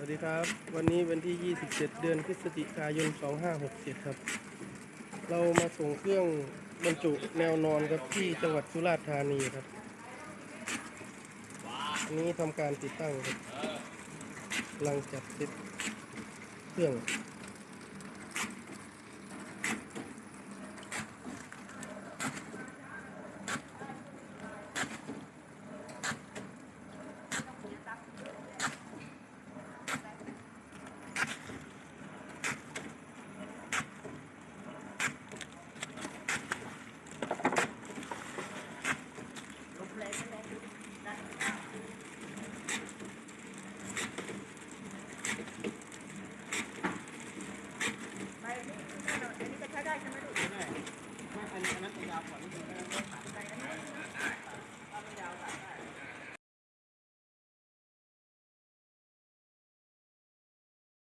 สวัสดีครับ วันนี้วันที่ 27 เดือนพฤศจิกายน 2567 ครับ เรามาส่งเครื่องบรรจุแนวนอนครับที่จังหวัดสุราษฎร์ธานีครับอันนี้ทำการติดตั้งครับกำลังจัดเซตเครื่อง อันนี้ก็ใช้ได้ใช่ไหมลูกใช่อันนั้นเป็นยาวกว่านิดนึง